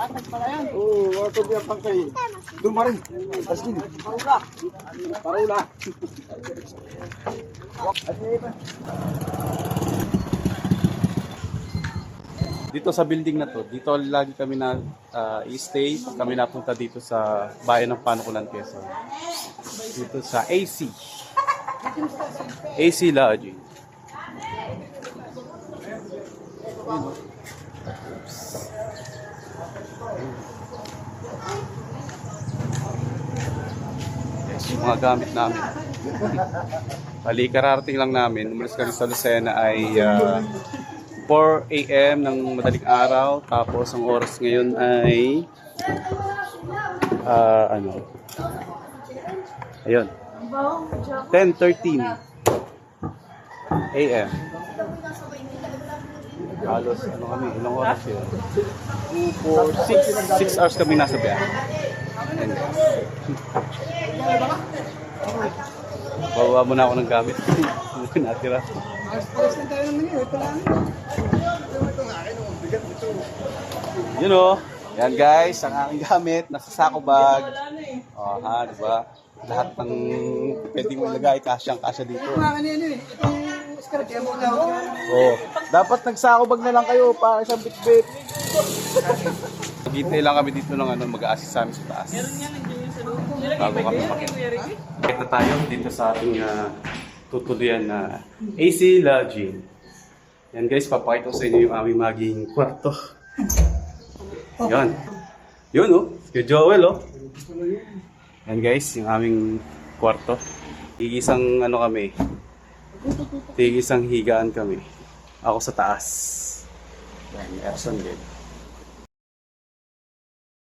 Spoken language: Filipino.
Oo, oh, ito biya pang kay. Doon pa rin. Tapos din. Parula. Parula. Dito sa building na to, dito lagi kami na ah, i-stay. Kami napunta dito sa bayan ng Panukulan, Quezon. Dito sa AC. AC Lodging. Yes, yung mga gamit namin. Bali, kararating lang namin. Umalis kami sa Lucena ay ah, 4 a.m. ng madaling araw. Tapos ang oras ngayon ay ah, ano? Ayun. 10.13 a.m. Halos ano kami, ilang oras yun? 2, 4, 6, 6 hours kami nasa biyahe. Bawa muna ako ng gamit. Natira? Ito. Yun o. Yan guys, ang aking gamit. Nasa sako bag. O ha, di ba? Lahat ng pwede mo ilagay, kasyang kasya dito. Mga Oh, dapat nagsako bag na lang kayo para isang bitbit. Maghintay lang kami dito ng ano, mag-a-assist sa amin sa taas. Bago kami makita. Kita tayo dito sa ating uh, tutuluyan na AC Lodging. Yan guys, papakita ko sa inyo yung aming maging kwarto. Yan. Yun oh, kay Joel oh. Yan guys, yung aming kwarto. Iisang ano kami, Tig isang higaan kami. Ako sa taas. Yan, Erson din.